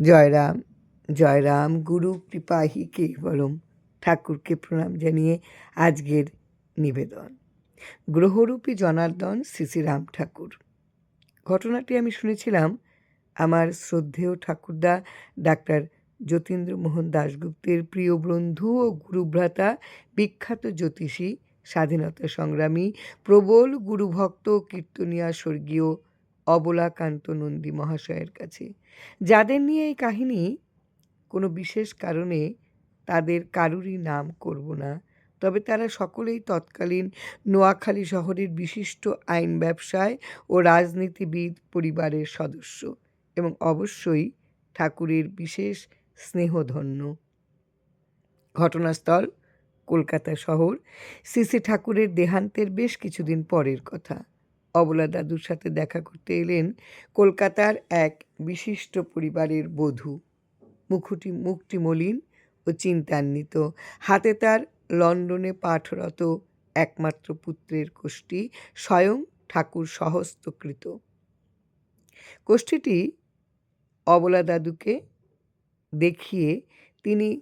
জয়রাম জয়রাম, গুরু কৃপাহি কেবলম ঠাকুরকে প্রণাম জানিয়ে আজকের নিবেদন। গ্রহরূপী জনার্দন শ্রী শ্রীরাম ঠাকুর। ঘটনাটি আমি শুনেছিলাম আমার শ্রদ্ধেয় ঠাকুরদা ডাক্তার যতীন্দ্রমোহন দাশগুপ্তের প্রিয় বন্ধু ও গুরুভ্রাতা, বিখ্যাত জ্যোতিষী, স্বাধীনতা সংগ্রামী, প্রবল গুরুভক্ত কীর্তনিয়া স্বর্গীয় অবলাকান্ত নন্দী মহাশয়ের কাছে। যাদের নিয়ে এই কাহিনী কোনো বিশেষ কারণে তাদের কারুরই নাম করব না, তবে তারা সকলেই তৎকালীন নোয়াখালী শহরের বিশিষ্ট আইন ব্যবসায় ও রাজনীতিবিদ পরিবারের সদস্য এবং অবশ্যই ঠাকুরের বিশেষ স্নেহধন্য। ঘটনাস্থল, কলকাতা শহর সিসি ঠাকুরের দেহান্তের বেশ কিছুদিন পরের কথা। অবলা দাদুর সাথে দেখা করতে এলেন কলকাতার এক বিশিষ্ট পরিবারের বধূ। মুখুটি মুখটি মলিন ও চিন্তান্বিত। হাতে তার লন্ডনে পাঠরত একমাত্র পুত্রের কোষ্ঠী স্বয়ং ঠাকুর সহস্তকৃত। কোষ্ঠীটি অবলা দাদুকে দেখিয়ে তিনি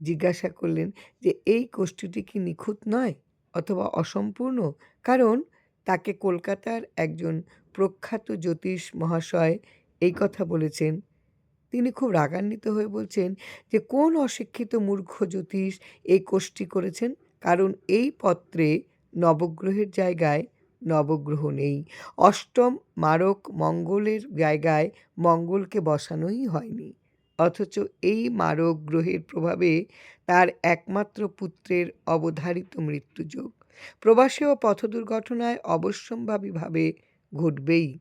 জিজ্ঞাসা করলেন যে, এই কোষ্ঠীটি কি নিখুঁত নয় অথবা অসম্পূর্ণ? কারণ তাকে কলকাতার একজন প্রখ্যাত জ্যোতিষ মহাশয় এই কথা বলেছেন। তিনি খুব রাগান্বিত হয়ে বলছেন যে, কোন অশিক্ষিত মূর্খ জ্যোতিষ এই কোষ্ঠী করেছেন? কারণ এই পত্রে নবগ্রহের জায়গায় নবগ্রহ নেই। অষ্টম মারক মঙ্গলের জায়গায় মঙ্গলকে বসানোই হয়নি। অথচ এই মারক গ্রহের প্রভাবে তার একমাত্র পুত্রের অবধারিত মৃত্যুযোগ। প্রবাসী ও পথ দুর্ঘটনায় অবশ্যম্ভাবীভাবে ঘটবেই।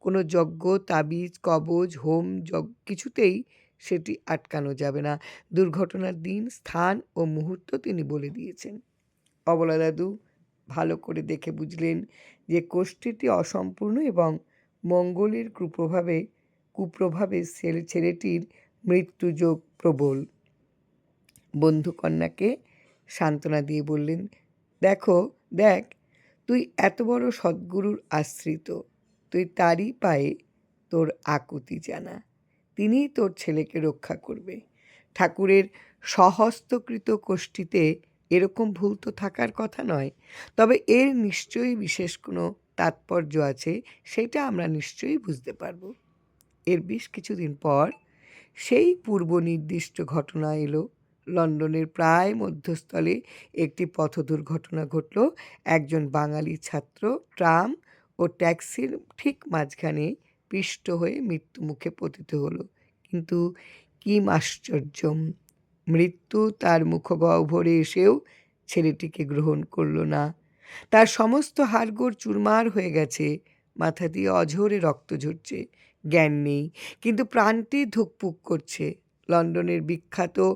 কোনো যজ্ঞ, তাবিজ, কবজ, হোম যজ্ঞ কিছুতেই সেটি আটকানো যাবে না। দুর্ঘটনার দিন, স্থান ও মুহূর্ত তিনি বলে দিয়েছেন। অবলা দাদু, ভালো করে দেখে বুঝলেন যে কোষ্ঠীটি অসম্পূর্ণ এবং মঙ্গলের কুপ্রভাবে কুপ্রভাবে ছেলে, ছেলেটির মৃত্যুযোগ প্রবল। বন্ধুকন্যাকে সান্ত্বনা দিয়ে বললেন দেখো, দেখ, তুই এত বড় সদ্গুরুর আশ্রিত। তুই তারই পায়ে তোর আকুতি জানা। তিনিই তোর ছেলেকে রক্ষা করবে। ঠাকুরের সহস্তকৃত কোষ্ঠীতে এরকম ভুল তো থাকার কথা নয়, তবে এর নিশ্চয়ই বিশেষ কোনো তাৎপর্য আছে, সেটা আমরা নিশ্চয়ই বুঝতে পারব। এর বেশ কিছুদিন পর সেই পূর্ব নির্দিষ্ট ঘটনা এলো। লন্ডনের প্রায় মধ্যস্থলে একটি পথ দুর্ঘটনা ঘটল। একজন বাঙালি ছাত্র ট্রাম ও ট্যাক্সির ঠিক মাঝখানে পিষ্ট হয়ে মৃত্যুমুখে পতিত হলো। কিন্তু কি আশ্চর্য, মৃত্যু তার মুখগহ্বরে এসেও ছেলেটিকে গ্রহণ করল না। তার সমস্ত হাড়গোড় চুরমার হয়ে গেছে, মাথা দিয়ে অঝরে রক্ত ঝরছে, জ্ঞান নেই, কিন্তু প্রাণটি ধুকপুক করছে। লন্ডনের বিখ্যাত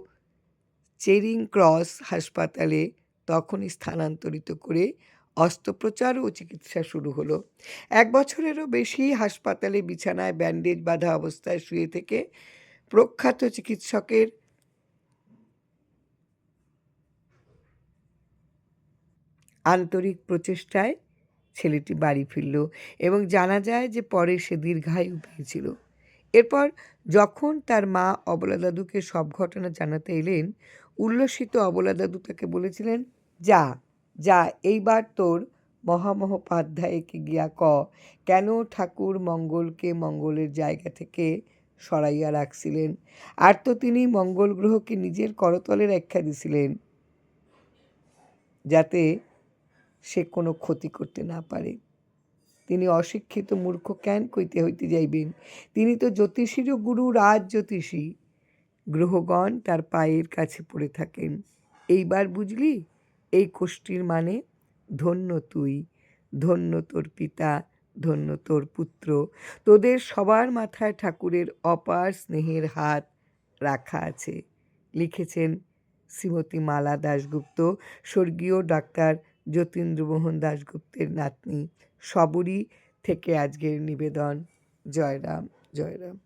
চেরিং ক্রস হাসপাতালে তখনই স্থানান্তরিত করে অস্ত্রোপচার ও চিকিৎসা শুরু হলো। এক বছরেরও বেশি হাসপাতালে বিছানায় ব্যান্ডেজ বাঁধা অবস্থায় শুয়ে থেকে প্রখ্যাত চিকিৎসকের আন্তরিক প্রচেষ্টায় ছেলেটি বাড়ি ফিরল এবং জানা যায় যে পরে সে দীর্ঘায়ু পেয়েছিল এরপর যখন তার মা অবলা দাদুকে সব ঘটনা জানাতে এলেন, উল্লসিত অবলা দাদু তাকে বলেছিলেন, যা যা, এইবার তোর মহামহোপাধ্যায়কে গিয়া ক। কেন ঠাকুর মঙ্গলকে মঙ্গলের জায়গা থেকে সরাইয়া রাখছিলেন? আর তো তিনি মঙ্গল গ্রহকে নিজের করতলে রেখা দিছিলেন, যাতে সে কোনো ক্ষতি করতে না পারে। তিনি অশিক্ষিত মূর্খ কেন কইতে হইতে যাইবেন? তিনি তো জ্যোতিষীরও গুরু, রাজ জ্যোতিষী। গ্রহগণ তার পায়ের কাছে পড়ে থাকেন। এইবার বুঝলি, এই কোষ্ঠীর মানে ধন্য তুই, ধন্য তোর পিতা, ধন্য তোর পুত্র। তোদের সবার মাথায় ঠাকুরের অপার স্নেহের হাত রাখা আছে। লিখেছেন শ্রীমতী মালা দাশগুপ্ত, স্বর্গীয় ডাক্তার যতীন্দ্রমোহন দাশগুপ্তের নাতনি সবরই থেকে আজকের নিবেদন। জয়রাম জয়রাম